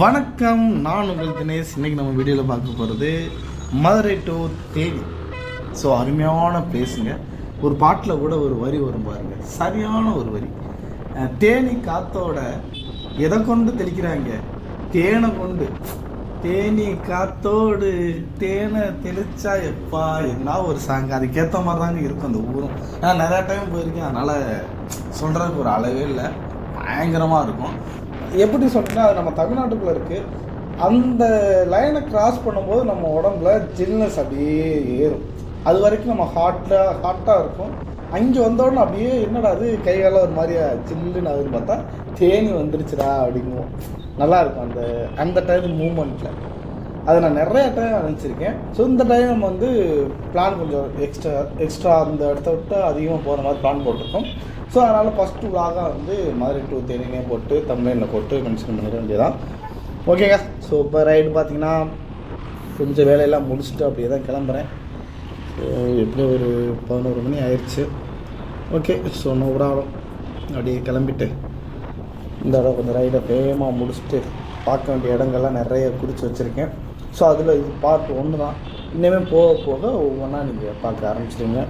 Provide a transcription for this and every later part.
வணக்கம் நான் உங்கள் தினேஷ். இன்னைக்கு நம்ம வீடியோவில் பார்க்க போகிறது மதுரை டு தேனி. ஸோ அருமையான பிளேஸுங்க ஒரு பாட்டில் கூட ஒரு வரி வரும் பாருங்க. சரியான ஒரு வரி. தேனி காத்தோட எதை கொண்டு தெளிக்கிறாங்க? தேனை கொண்டு. தேனி காத்தோடு தேனை தெளிச்சா எப்பா? என்ன ஒரு சாங் அதுக்கேற்ற மாதிரி தாங்க இருக்கும் அந்த ஊரும். நான் நிறையா டைம் போயிருக்கேன். அதனால் சொல்கிறதுக்கு ஒரு அளவே இல்லை. பயங்கரமாக இருக்கும். எப்படி சொல்றேன்னா அது நம்ம தமிழ்நாட்டுக்குள்ளே இருக்குது அந்த லைனை கிராஸ் பண்ணும்போது நம்ம உடம்புல ஜில்னஸ் அப்படியே ஏறும். அது வரைக்கும் நம்ம ஹாட்டாக ஹாட்டாக இருக்கும். அங்கே வந்தோடனே அப்படியே என்னடா அது கை ஒரு மாதிரியா ஜில்லுன்னு ஆகுதுன்னு பார்த்தா தேனி வந்துருச்சுடா அப்படிங்குவோம். நல்லா இருக்கும் அந்த அந்த டைம் மூமெண்ட்டில் அதை நான் நிறைய டைம் நினச்சிருக்கேன் ஸோ இந்த டைம் வந்து பிளான் கொஞ்சம் எக்ஸ்ட்ரா எக்ஸ்ட்ரா அந்த இடத்த விட்டு அதிகமாக போகிற மாதிரி பிளான் போட்டிருக்கோம். ஸோ அதனால் ஃபஸ்ட்டு விலாகாக வந்து மதுரை டூ தேனினே போட்டு தமிழ்நில போட்டு மென்ஷன் பண்ணிட வேண்டியதான் ஓகேங்க ஸோ இப்போ ரைடு பார்த்தீங்கன்னா கொஞ்சம் வேலையெல்லாம் முடிச்சுட்டு அப்படியே தான் கிளம்புறேன். ஸோ ஒரு பதினோரு மணி ஆயிடுச்சு ஓகே ஸோ நோ ப்ராப்ளம் அப்படியே கிளம்பிட்டு இந்த இடம் கொஞ்சம் ரைடை வேகமாக முடிச்சுட்டு பார்க்க வேண்டிய இடங்கள்லாம் நிறைய குறித்து வச்சுருக்கேன். ஸோ அதில் இது பார்ட் ஒன்று தான். இனிமேல் போக போக ஒவ்வொன்றா நீங்கள் பார்க்க ஆரம்பிச்சிடுங்க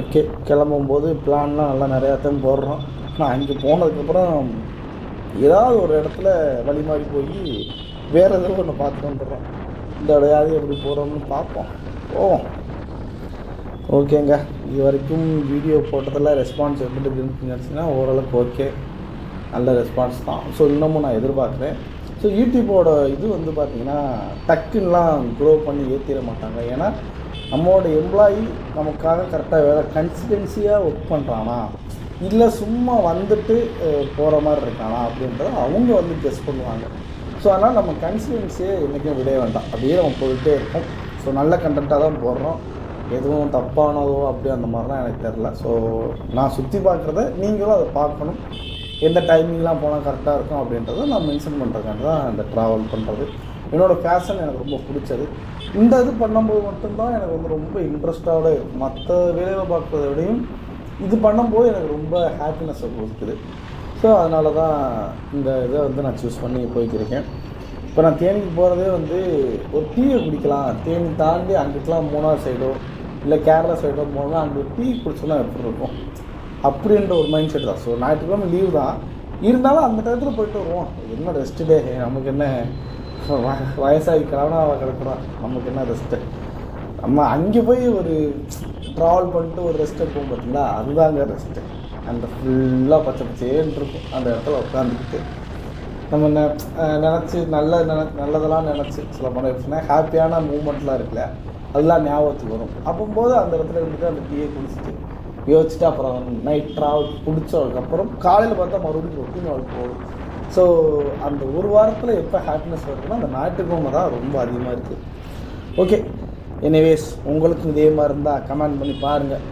ஓகே கிளம்பும்போது பிளான்லாம் நல்லா நிறையா டைம் போடுறோம். ஆனால் அங்கே போனதுக்கப்புறம் ஏதாவது ஒரு இடத்துல வழி மாறி போய் வேறு எதாவது ஒன்று பார்த்துட்டு வந்துடுறோம். இந்த இடையாவது எப்படி போகிறோம்னு பார்ப்போம். போவோம். ஓகேங்க இது வரைக்கும் வீடியோ போட்டதில் ரெஸ்பான்ஸ் எப்படி இருக்குன்னு நினச்சிங்கன்னா ஓரளவுக்கு ஓகே நல்ல ரெஸ்பான்ஸ் தான். ஸோ இன்னமும் நான் எதிர்பார்க்குறேன். ஸோ யூடியூப்போட இது வந்து பார்த்திங்கன்னா டக்குன்னெலாம் க்ரோ பண்ணி ஏற்றிட மாட்டாங்க. ஏன்னா நம்மளோட எம்ப்ளாயி நமக்காக கரெக்டாக வேலை கன்சிஸ்டன்சியாக ஒர்க் பண்ணுறானா இல்லை சும்மா வந்துட்டு போகிற மாதிரி இருக்கானா? அப்படின்றத அவங்க வந்து கெஸ் பண்ணுவாங்க. ஸோ அதனால் நம்ம கன்சிஸ்டன்சியை என்றைக்கும் விட வேண்டாம். அப்படியே நம்ம போயிட்டே இருக்கோம் ஸோ நல்ல கண்டென்ட்டாக தான் போடுறோம். எதுவும் தப்பானதோ அப்படி அந்த மாதிரிலாம் எனக்கு தெரில ஸோ நான் சுற்றி பார்க்குறத நீங்களும் அதை பார்க்கணும். எந்த டைமிங்லாம் போனால் கரெக்டாக இருக்கும் அப்படின்றத நான் மென்ஷன் பண்ணுறதுக்காக தான் இந்த ட்ராவல் பண்ணுறது என்னோடய ஃபேஷன் எனக்கு ரொம்ப பிடிச்சது. இந்த இது பண்ணும்போது மட்டும்தான் எனக்கு வந்து ரொம்ப இன்ட்ரெஸ்டாக இருக்கும் மற்ற வேலையை பார்க்குறத விடையும் இது பண்ணும்போது எனக்கு ரொம்ப ஹாப்பினஸை கொடுக்குது. ஸோ அதனால தான் இந்த இதை வந்து நான் சூஸ் பண்ணி போய்க்கிருக்கேன். இப்போ நான் தேனிக்கு போகிறதே வந்து ஒரு டீயை குடிக்கலாம். தேனி தாண்டி அங்கிட்டலாம் மூணார் சைடோ இல்லை கேரளா சைடோ போனால் அங்கே டீ குடிச்சோம்னா எப்படி இருக்கும்? அப்படின்ற ஒரு மைண்ட் செட் தான். ஸோ ஞாயிற்றுக்கிழமை லீவு தான். இருந்தாலும் அந்த டயத்தில் போயிட்டு வருவோம். என்ன ரெஸ்ட் டே? நமக்கு என்ன? வ- வயசாகி கிழவனாக கிடக்குறோம். நமக்கு என்ன ரெஸ்ட்டு நம்ம அங்கே போய் ஒரு ட்ராவல் பண்ணிட்டு ஒரு ரெஸ்ட் எடுப்போம் பார்த்தீங்களா அதுதாங்க ரெஸ்ட்டு அந்த ஃபுல்லாக பச்சை பச்சேன்னு இருக்கும். அந்த இடத்துல உட்காந்துக்கிட்டு நம்ம நெ நினச்சி நல்ல நின நல்லதெல்லாம் நினச்சி சில படம் எப்படின்னா ஹாப்பியான மூமெண்ட்லாம் இருக்குல்ல அதெல்லாம் ஞாபகத்துக்கு வரும். அப்போம்போது அந்த இடத்துல இருந்துட்டு அந்த டீயை குடிச்சிட்டு யோசிச்சுட்டு அப்புறம் நைட் ட்ராவல் பிடிச்சதுக்கப்புறம் காலையில் பார்த்தா மறுபடியும் ரொட்டீன் வாழ்க்கை போகும் ஸோ அந்த ஒரு வாரத்தில் எப்போ ஹாப்பினஸ் வருதுன்னா அந்த நாட்டுக்கோமை தான் ரொம்ப அதிகமாக இருக்குது ஓகே எனிவேஸ் உங்களுக்கும் இதே மாதிரி இருந்தால் கமெண்ட் பண்ணி பாருங்கள்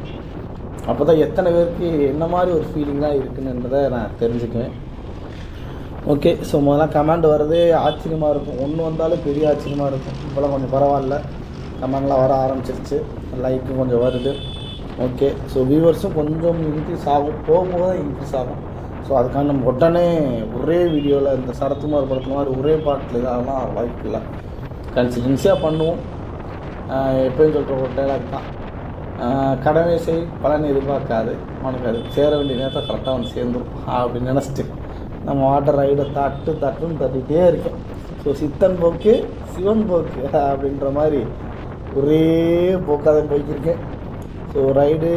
அப்போ தான் எத்தனை பேருக்கு என்ன மாதிரி ஒரு ஃபீலிங்காக இருக்குன்னுன்றதை நான் தெரிஞ்சுக்குவேன். ஓகே ஸோ முதல்ல கமெண்ட் வர்றதே ஆச்சரியமாக இருக்கும். ஒன்று வந்தாலும் பெரிய ஆச்சரியமாக இருக்கும். இப்போலாம் கொஞ்சம் பரவாயில்ல. கமெண்ட்லாம் வர ஆரம்பிச்சிருச்சு. லைக்கும் கொஞ்சம் வருது. ஓகே ஸோ வியூவர்ஸும் கொஞ்சம் இன்க்ரீஸ் ஆகும். போகும்போது தான் இன்க்ரீஸ் ஆகும். ஸோ அதுக்காக நம்ம உடனே ஒரே வீடியோவில் இந்த சரத்குமார் படத்து மாதிரி ஒரே பாட்டில் இதெல்லாம் வாய்ப்பு இல்லை. கன்சிஸ்டன்சியாக பண்ணுவோம். எப்பயும் சொல்கிற ஒரு டைலாக் தான். கடமை செய் பலன் எதிர்பார்க்காது. உனக்கு அது சேர வேண்டிய நேரத்தை கரெக்டாக வந்து சேர்ந்துரும் அப்படின்னு நினச்சிட்டு நம்ம வாட்டர் ரைடை தட்டு தட்டுன்னு தட்டிகிட்டே இருக்கோம். ஸோ சித்தன் போக்கு சிவன் போக்கு அப்படின்ற மாதிரி ஒரே போக்காக தான் போய்க்கிருக்கேன் ஸோ ரைடு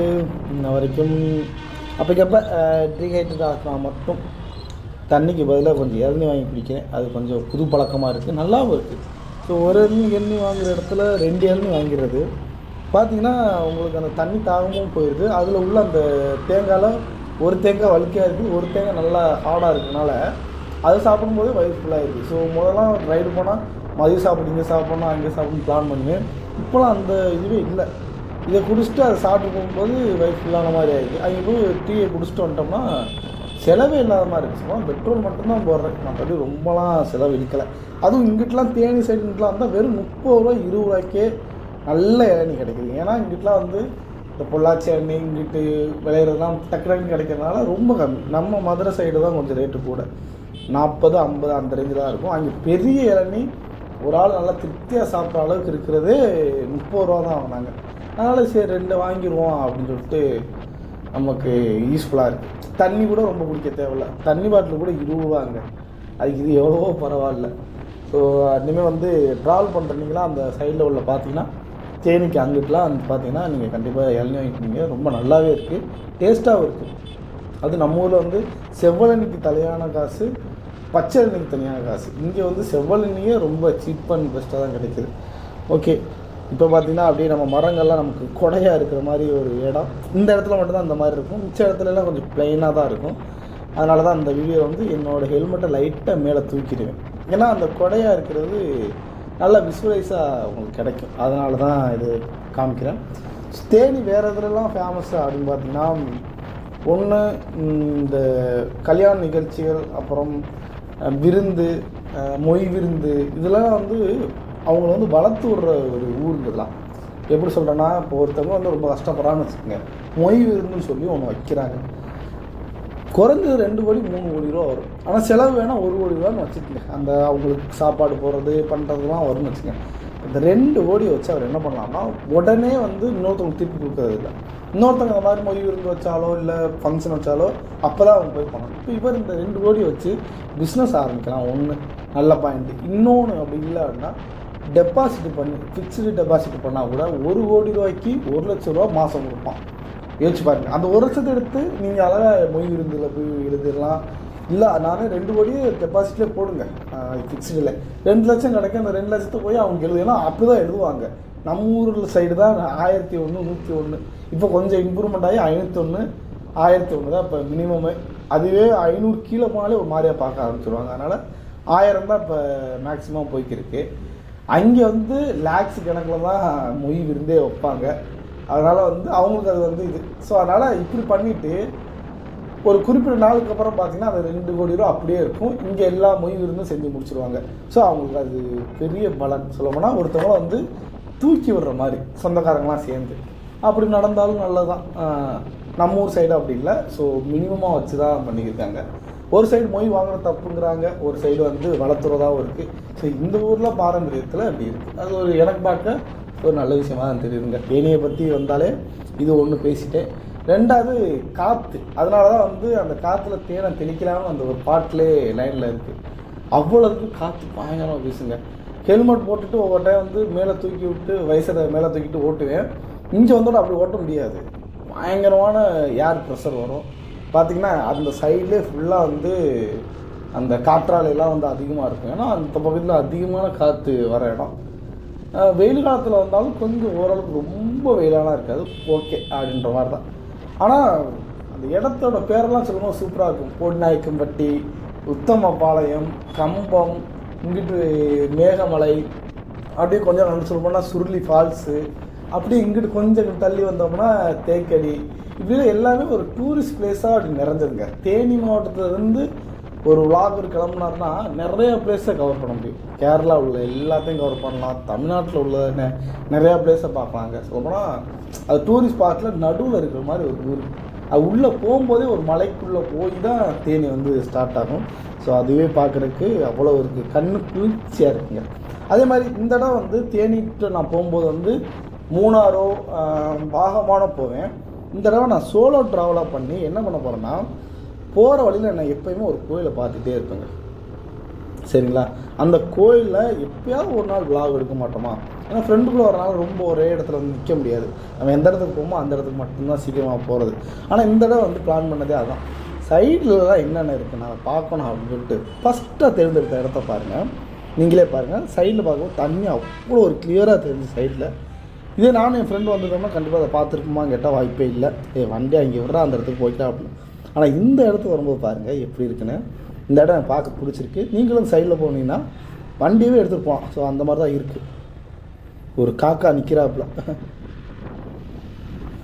இன்ன வரைக்கும் அப்போக்கப்போ டீஹைட்ரேட் ஆக்கினா மட்டும் தண்ணிக்கு பதிலாக கொஞ்சம் இளநி வாங்கி குடிக்கிறேன். அது கொஞ்சம் புது பழக்கமாக இருக்குது நல்லாவும் இருக்குது ஸோ ஒரு இளநி எண்ணி வாங்குகிற இடத்துல ரெண்டு இளநி வாங்கிறது. பார்த்தீங்கன்னா உங்களுக்கு அந்த தண்ணி தாகமும் போயிடுது அதில் உள்ள அந்த தேங்காயில் ஒரு தேங்காய் வலிக்காக இருக்குது ஒரு தேங்காய் நல்லா ஹார்டாக இருக்கனால அது சாப்பிடும்போது வயிறு ஃபுல்லாக இருக்குது ஸோ முதலாம் ரைடு போனால் மதியம் சாப்பிடு இங்கே சாப்பிட்ணும் அங்கே சாப்பிட்ணும் பிளான் பண்ணுவேன். இப்போலாம் அந்த இதுவே இல்லை. இதை குடிச்சிட்டு அதை சாப்பிட்டு போகும்போது வயிறு ஃபுல்லான மாதிரி ஆகிடுது அங்கே போய் டீயை குடிச்சிட்டு வந்துட்டோம்னா செலவே இல்லாத மாதிரி இருக்குது சும்மா பெட்ரோல் மட்டும்தான் போடுறேன். மற்றபடி ரொம்பலாம் செலவு இழுக்கலை. அதுவும் இங்கிட்டலாம் தேனி சைடுலாம் வந்தால் வெறும் முப்பது ரூபா இருபது ரூபாய்க்கே நல்ல இளநீ கிடைக்குது. ஏன்னா இங்கிட்டலாம் வந்து இந்த பொள்ளாச்சி எண்ணெய் இங்கிட்டு விளையிறதுலாம் டக்கு டக்குன்னு கிடைக்கிறதுனால ரொம்ப கம்மி. நம்ம மதுரை சைடு தான் கொஞ்சம் ரேட்டு கூட. நாற்பது ஐம்பது அந்த ரேஞ்சு தான் இருக்கும். அங்கே பெரிய இளநீ ஒரு ஆள் நல்லா திருப்தியாக சாப்பிட்ற அளவுக்கு இருக்கிறதே முப்பது ரூபா தான் வாங்கினாங்க. அதனால் சரி ரெண்டு வாங்கிடுவோம் அப்படின்னு சொல்லிட்டு நமக்கு யூஸ்ஃபுல்லாக இருக்குது தண்ணி கூட ரொம்ப குடிக்க தேவையில்ல. தண்ணி பாட்டில் கூட இருபது ரூபாங்க அதுக்கு இது எவ்வளவோ பரவாயில்ல. ஸோ இனிமேல் வந்து ட்ராவல் பண்ணுறீங்களா அந்த சைடில் உள்ள பார்த்தீங்கன்னா தேனிக்கு அங்கிட்டுலாம் வந்து பார்த்தீங்கன்னா நீங்கள் கண்டிப்பாக இளநீ வாங்கிக்கிங்க ரொம்ப நல்லாவே இருக்குது டேஸ்ட்டாகவும் இருக்குது அது நம்ம ஊரில் வந்து செவ்வழனிக்கு தலையான காசு பச்சை எண்ணெய்க்கு தனியான காசு. இங்கே வந்து செவ்வழனியே ரொம்ப சீப் அண்ட் பெஸ்ட்டாக தான் கிடைக்குது. ஓகே இப்போ பார்த்தீங்கன்னா அப்படியே நம்ம மரங்கள்லாம் நமக்கு கொடையாக இருக்கிற மாதிரி ஒரு இடம். இந்த இடத்துல மட்டும்தான் அந்த மாதிரி இருக்கும். மிச்ச இடத்துலலாம் கொஞ்சம் ப்ளைனாக தான் இருக்கும். அதனால தான் அந்த வீடியோ வந்து என்னோடய ஹெல்மெட்டை லைட்டாக மேலே தூக்கிடுவேன். ஏன்னா அந்த கொடையாக இருக்கிறது நல்ல விசுவலைஸாக உங்களுக்கு கிடைக்கும். அதனால தான் இது காமிக்கிறேன். தேனி வேறு இதுலலாம் ஃபேமஸ் அப்படின்னு பார்த்தீங்கன்னா ஒன்று இந்த கல்யாண நிகழ்ச்சிகள் அப்புறம் விருந்து மொய் விருந்து இதெல்லாம் வந்து அவங்கள வந்து வளர்த்து விடுற ஒரு ஊர் எப்படி சொல்கிறேன்னா இப்போ ஒருத்தவங்க வந்து ரொம்ப கஷ்டப்படுறான்னு வச்சுக்கோங்க. மொய் விருந்துன்னு சொல்லி ஒன்று வைக்கிறாங்க. குறைஞ்சது ரெண்டு கோடி மூணு கோடி ரூபா வரும். ஆனால் செலவு வேணால் ஒரு கோடி ரூபான்னு வச்சுக்கோங்க. அந்த அவங்களுக்கு சாப்பாடு போடுறது பண்ணுறதுலாம் வரும்னு வச்சுக்கோங்க. இந்த ரெண்டு கோடி வச்சு அவர் என்ன பண்ணலாம்னா உடனே வந்து இன்னொருத்தவங்க திருப்பி கொடுக்கறது இல்லை. இன்னொருத்தவங்க அந்த மாதிரி மொழி விருந்து வச்சாலோ இல்லை ஃபங்க்ஷன் வச்சாலோ அப்போ தான் அவங்க போய் பண்ணணும். இப்போ இவர் இந்த ரெண்டு கோடி வச்சு பிஸ்னஸ் ஆரம்பிக்கலாம் ஒன்று நல்ல பாயிண்ட் இன்னொன்று அப்படி இல்லை அப்படின்னா டெபாசிட் பண்ணி ஃபிக்ஸ்டு டெபாசிட் பண்ணால் கூட ஒரு கோடி ரூபாய்க்கு ஒரு லட்ச ரூபா மாதம் கொடுப்பான். யோசிச்சு பாருங்க. அந்த ஒரு லட்சத்தை எடுத்து நீங்கள் அழகாக மொய் விருந்தில் போய் எழுதிடலாம். இல்லை நானே ரெண்டு கோடியே டெபாசிட்லேயே போடுங்க. ஃபிக்ஸ்டில் ரெண்டு லட்சம் கிடைக்கும் அந்த ரெண்டு லட்சத்தை போய் அவங்க எழுதுனா அப்படி தான் எழுதுவாங்க. நம்ம ஊரில் சைடு தான் ஆயிரத்தி ஒன்று நூற்றி ஒன்று இப்போ கொஞ்சம் இம்ப்ரூவ்மெண்ட் ஆகி ஐநூற்றொன்று ஆயிரத்தி ஒன்று தான் இப்போ மினிமமே அதுவே ஐநூறு கீழே போனாலே ஒரு மாதிரியாக பார்க்க ஆரம்பிச்சிருவாங்க. அதனால் ஆயிரம் தான் இப்போ மேக்ஸிமம் போய்க்கிருக்கு. அங்கே வந்து லேக்ஸ் கணக்கில் தான் மொய் விருந்தே வைப்பாங்க. அதனால் வந்து அவங்களுக்கு அது வந்து இது. ஸோ அதனால் இப்படி பண்ணிவிட்டு ஒரு குறிப்பிட்ட நாளுக்கு அப்புறம் பார்த்தீங்கன்னா அது ரெண்டு கோடி ரூபா அப்படியே இருக்கும். இங்கே எல்லா மொய் விருந்தும் செஞ்சு முடிச்சுருவாங்க. ஸோ அவங்களுக்கு அது பெரிய பலன். சொல்லப்போனால் ஒருத்தவங்களை வந்து தூக்கி விடுற மாதிரி சொந்தக்காரங்களாம் சேர்ந்து. அப்படி நடந்தாலும் நல்லதான் நம்ம ஊர் சைடு அப்படி இல்லை. ஸோ மினிமமாக வச்சு தான் பண்ணியிருக்காங்க ஒரு சைடு மொய் வாங்குற தப்புங்கிறாங்க ஒரு சைடு வந்து வளர்த்துறதாகவும் இருக்குது ஸோ இந்த ஊரில் பாரம்பரியத்தில் அப்படி இருக்குது அது ஒரு எனக்கு பார்க்க ஒரு நல்ல விஷயமா தான் தெரியுதுங்க. தேனியை பற்றி வந்தாலே இது ஒன்று பேசிட்டேன். ரெண்டாவது காற்று அதனால தான் வந்து அந்த காற்றுல தேனை தெளிக்கலாம்னு அந்த ஒரு பாட்டிலே லைனில் இருக்குது அவ்வளோக்கு காற்று பயங்கரமாக வீசுங்க. ஹெல்மெட் போட்டுட்டு ஒவ்வொரு டைம் வந்து மேலே தூக்கி விட்டு வயசை மேலே தூக்கிட்டு ஓட்டுவேன். இங்கே வந்தோட அப்படி ஓட்ட முடியாது. பயங்கரமான ஏர் ப்ரெஷர் வரும். பார்த்திங்கன்னா அந்த சைட்லேயே ஃபுல்லாக வந்து அந்த காற்றாலையெல்லாம் வந்து அதிகமாக இருக்கும். ஏன்னா அந்த பகுதியில் அதிகமான காற்று வர இடம். வெயில் காலத்தில் வந்தாலும் கொஞ்சம் ஓரளவுக்கு ரொம்ப வெயிலாலாம் இருக்காது. ஓகே அப்படின்ற மாதிரி தான் ஆனால் அந்த இடத்தோட பேரெல்லாம் சொல்லும்போது சூப்பராக இருக்கும். பொன்னாய்க்கம்பட்டி உத்தமபாளையம் கம்பம் இங்கிட்டு மேகமலை அப்படியே கொஞ்சம் நம்ம சொல்லப்போனால் சுருளி ஃபால்ஸு அப்படியே இங்கிட்டு கொஞ்சம் தள்ளி வந்தோம்னா தேக்கடி இப்படி எல்லாமே ஒரு டூரிஸ்ட் பிளேஸாக அப்படி நிறைஞ்சதுங்க தேனி மாவட்டத்துலேருந்து ஒரு விளாகர் கிளம்புனாருன்னா நிறையா பிளேஸை கவர் பண்ண முடியும். கேரளா உள்ள எல்லாத்தையும் கவர் பண்ணலாம். தமிழ்நாட்டில் உள்ள நெ- நிறையா பிளேஸை பார்க்கலாங்க. சொல்லப்போனால் அது டூரிஸ்ட் ஸ்பாட்டில் நடுவில் இருக்கிற மாதிரி ஒரு ஊர். அது உள்ளே போகும்போதே ஒரு மலைக்குள்ளே போய் தான் தேனி வந்து ஸ்டார்ட் ஆகும். ஸோ அதுவே பார்க்குறதுக்கு அவ்வளோ இருக்குது கண்ணு குளிர்ச்சியாக இருக்குங்க. அதே மாதிரி இந்த இடம் வந்து தேனிட்டு நான் போகும்போது வந்து மூணாரோ பாகமானோ போவேன். இந்த தடவை நான் சோலோ ட்ராவலாக பண்ணி என்ன பண்ண போகிறேன்னா போகிற வழியில் நான் எப்பயுமே ஒரு கோயிலை பார்த்துட்டே இருப்பேங்க. சரிங்களா? அந்த கோயிலில் எப்பயாவது ஒரு நாள் விலாக் எடுக்க மாட்டோமா? ஏன்னா ஃப்ரெண்டுக்குள்ளே வரனால ரொம்ப ஒரே இடத்துல வந்து நிற்க முடியாது. நம்ம எந்த இடத்துக்கு போமோ அந்த இடத்துக்கு மட்டும்தான் சீக்கிரமாக போகிறது ஆனால் இந்த தடவை வந்து பிளான் பண்ணதே அதான். சைடில்லாம் என்னென்ன இருக்குது நான் பார்க்கணும் அப்படின்னு சொல்லிட்டு ஃபஸ்ட்டாக தேர்ந்தெடுத்த இடத்த பாருங்கள் நீங்களே பாருங்கள் சைடில் பார்க்கும்போது தண்ணி அவ்வளோ ஒரு கிளியராக தெரிஞ்சு சைடில் இதே நானும் என் ஃப்ரெண்டு வந்திருந்தோம்னா கண்டிப்பாக அதை பார்த்துருக்குமான்னு கேட்டால் வாய்ப்பே இல்லை. ஏ வண்டி அங்கே விட்றா அந்த இடத்துக்கு போய்க்கலாம் அப்படின்னு. ஆனால் இந்த இடத்துக்கு வரும்போது பாருங்கள் எப்படி இருக்குன்னு. இந்த இடம் எனக்கு பார்க்க பிடிச்சிருக்கு. நீங்களும் சைடில் போனீங்கன்னா வண்டியவே எடுத்துகிட்டு போகலாம் ஸோ அந்த மாதிரி தான் இருக்குது ஒரு காக்கா நிற்கிறாப்புல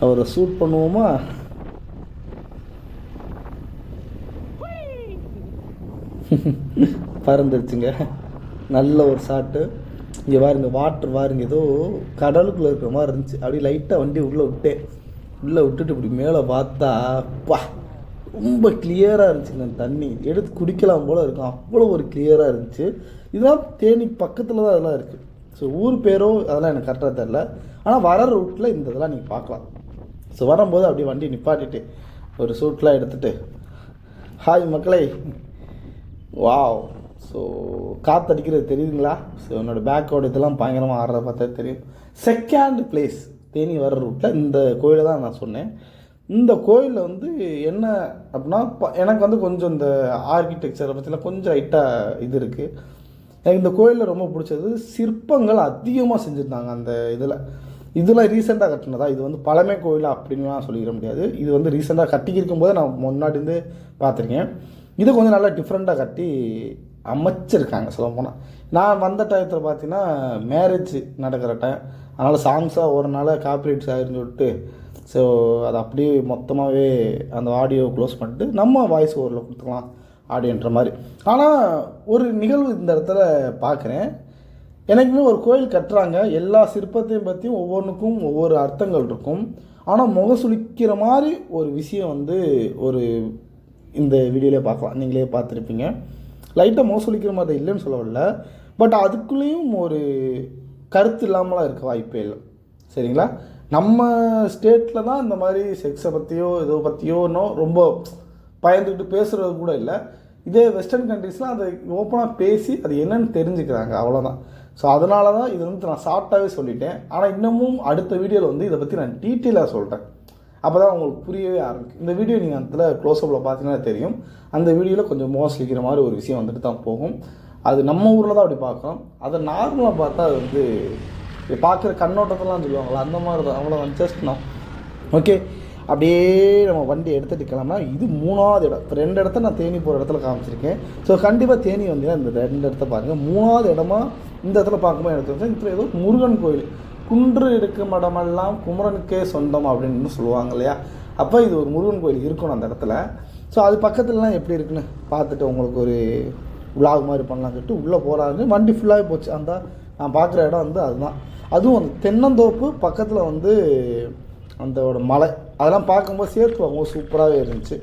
அவரை சூட் பண்ணுவோமா? பறந்துருச்சுங்க. நல்ல ஒரு சாட்டு இங்கே பாருங்க வாட்ரு பாருங்க ஏதோ கடலுக்குள்ளே இருக்கிற மாதிரி இருந்துச்சு. அப்படியே லைட்டாக வண்டி உள்ளே விட்டேன் உள்ளே விட்டுட்டு இப்படி மேலே பார்த்தா பா ரொம்ப கிளியராக இருந்துச்சுங்க அந்த தண்ணி. எடுத்து குடிக்கலாம் போல் இருக்கும் அவ்வளோ ஒரு கிளியராக இருந்துச்சு. இதெல்லாம் தேனி பக்கத்தில் தான் அதெல்லாம் இருக்குது ஸோ ஊர் பேரோ அதெல்லாம் எனக்கு கரெக்டாக தெரில ஆனால் வர ரூட்டில் இந்த இதெல்லாம் நீங்கள் பார்க்கலாம். ஸோ வரும்போது அப்படியே வண்டி நிப்பாட்டிட்டு ஒரு சூட்லாம் எடுத்துகிட்டு ஹாய் மக்களே. வாவ் ஸோ காற்றடிக்கிறது தெரியுதுங்களா? ஸோ என்னோடய பேக்கோட இதெல்லாம் பயங்கரமாக ஆடுறத பார்த்தா தெரியும். செகண்ட் பிளேஸ் தேனி வர ரூட்டில் இந்த கோயிலை தான் நான் சொன்னேன். இந்த கோயிலில் வந்து என்ன அப்படின்னா ப- எனக்கு வந்து கொஞ்சம் இந்த ஆர்கிடெக்சரை பற்றிலாம் கொஞ்சம் ஹைட்டாக இது இருக்குது எனக்கு இந்த கோயிலில் ரொம்ப பிடிச்சது சிற்பங்கள் அதிகமாக செஞ்சுருந்தாங்க அந்த இதில். இதெல்லாம் ரீசெண்டாக கட்டினதா? இது வந்து பழமை கோயில் அப்படின்லாம் சொல்லிட முடியாது. இது வந்து ரீசெண்டாக கட்டிக்கிருக்கும் போது நான் முன்னாடி இருந்து பார்த்துருக்கேன். இது கொஞ்சம் நல்லா டிஃப்ரெண்ட்டாக கட்டி அமைச்சிருக்காங்க சொல்ல போனால் நான் வந்த டயத்தில் பார்த்தீங்கன்னா மேரேஜ் நடக்கிற டைம் அதனால் சாங்ஸாக ஒரு நாள் காப்பிரைட்ஸ் ஆகிருன்னு சொல்லிட்டு ஸோ அதை அப்படியே மொத்தமாகவே அந்த ஆடியோ க்ளோஸ் பண்ணிட்டு நம்ம வாய்ஸ் ஓவரில் கொடுத்துக்கலாம் ஆடியோன்ற மாதிரி. ஆனால் ஒரு நிகழ்வு இந்த இடத்துல பார்க்குறேன் எனக்குமே ஒரு கோயில் கட்டுறாங்க. எல்லா சிற்பத்தையும் பற்றியும் ஒவ்வொன்றுக்கும் ஒவ்வொரு அர்த்தங்கள் இருக்கும். ஆனால் முகசுளிக்கிற மாதிரி ஒரு விஷயம் வந்து ஒரு இந்த வீடியோவிலே பார்க்கலாம். நீங்களே பார்த்துருப்பீங்க. லைட்டாக மோசொலிக்கிற மாதிரி இல்லைன்னு சொல்ல வரல. பட் அதுக்குள்ளேயும் ஒரு கருத்து இல்லாமலாம் இருக்க வாய்ப்பே இல்லை. சரிங்களா? நம்ம ஸ்டேட்டில் தான் இந்த மாதிரி செக்ஸை பற்றியோ இதோ பற்றியோனோ ரொம்ப பயந்துக்கிட்டு பேசுகிறது கூட இல்லை. இதே வெஸ்டர்ன் கண்ட்ரீஸ்லாம் அதை ஓப்பனாக பேசி அது என்னன்னு தெரிஞ்சுக்கிறாங்க. அவ்வளோதான் ஸோ அதனால தான் இது வந்து நான் ஷார்ட்டாகவே சொல்லிட்டேன். ஆனால் இன்னமும் அடுத்த வீடியோவில் வந்து இதை பற்றி நான் டீட்டெயிலாக சொல்கிறேன் அப்போ தான் உங்களுக்கு புரியவே ஆரம்பிக்கும். இந்த வீடியோ நீங்கள் அந்த க்ளோஸ்அப்பில் பார்த்தீங்கன்னா தெரியும். அந்த வீடியோவில் கொஞ்சம் மோசடிக்கிற மாதிரி ஒரு விஷயம் வந்துட்டு தான் போகும். அது நம்ம ஊரில் தான் அப்படி பார்க்குறோம் அதை நார்மலாக பார்த்தா அது வந்து பார்க்குற கண்ணோட்டத்தெல்லாம் சொல்லுவாங்களா அந்த மாதிரி தான். அவ்வளோ ஜஸ்ட் நான் ஓகே அப்படியே நம்ம வண்டி எடுத்துகிட்டு கிளம்புனா இது மூணாவது இடம். இப்போ ரெண்டு இடத்த நான் தேனி போகிற இடத்துல காமிச்சிருக்கேன். ஸோ கண்டிப்பாக தேனி வந்தீங்கன்னா இந்த ரெண்டு இடத்த பாருங்கள் மூணாவது இடமா இந்த இடத்துல பார்க்கும்போது எனக்கு தெரிஞ்சு இப்போ ஏதோ முருகன் கோயில். குன்று இருக்கும் இடமெல்லாம் குமரனுக்கே சொந்தம் அப்படின்னு சொல்லுவாங்க இல்லையா? அப்போ இது ஒரு முருகன் கோயில் இருக்கணும் அந்த இடத்துல. ஸோ அது பக்கத்துலலாம் எப்படி இருக்குன்னு பார்த்துட்டு உங்களுக்கு ஒரு விலாக் மாதிரி பண்ணலாம் சொல்லிட்டு உள்ளே போகிறாரு வண்டி ஃபுல்லாகவே போச்சு. அந்த நான் பார்க்குற இடம் வந்து அதுதான். அதுவும் அந்த தென்னந்தோப்பு பக்கத்தில் வந்து அந்தோட மலை. அதெல்லாம் பார்க்கும்போது சேர்த்து பார்க்கும்போது சூப்பராகவே இருந்துச்சு.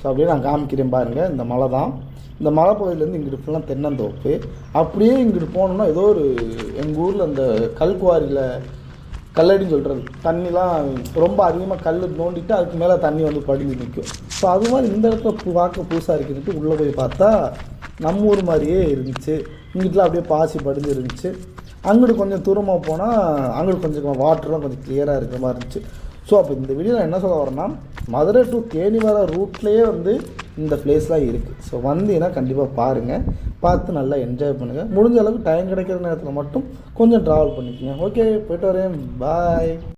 ஸோ அப்படியே நான் காமிக்கிறேன் பாருங்கள் இந்த மலை தான் இந்த மலைப்பகுதியிலேருந்து இங்கிட்டு ஃபுல்லாக தென்னந்தோப்பு. அப்படியே இங்கிட்டு போனோம்னா ஏதோ ஒரு எங்கள் ஊரில் அந்த கல்குவாரியில் கல்லடின்னு சொல்கிறது தண்ணிலாம் ரொம்ப அதிகமாக கல் நோண்டிட்டு அதுக்கு மேலே தண்ணி வந்து படிஞ்சு நிற்கும் ஸோ அது மாதிரி இந்த இடத்துல பு- பார்க்க புதுசாக இருக்குன்ட்டு உள்ளே போய் பார்த்தா நம்ம ஊர் மாதிரியே இருந்துச்சு. இங்கிட்டலாம் அப்படியே பாசி படிஞ்சு இருந்துச்சு. அங்கிட்டு கொஞ்சம் தூரமாக போனால் அங்கிட்டு கொஞ்சம் வாட்டர்லாம் கொஞ்சம் கிளியராக இருக்கிற மாதிரி இருந்துச்சு. ஸோ அப்போ இந்த வீடியோ நான் என்ன சொல்ல வரேன்னா மதுரை டு தேனி வர ரூட்லேயே வந்து இந்த பிளேஸ்லாம் இருக்குது ஸோ வந்தீங்கன்னா கண்டிப்பாக பாருங்கள் பார்த்து நல்லா என்ஜாய் பண்ணுங்கள் முடிஞ்ச அளவுக்கு டைம் கிடைக்கிற நேரத்தில் மட்டும் கொஞ்சம் ட்ராவல் பண்ணிக்கோங்க. ஓகே போயிட்டு வரேன். பாய்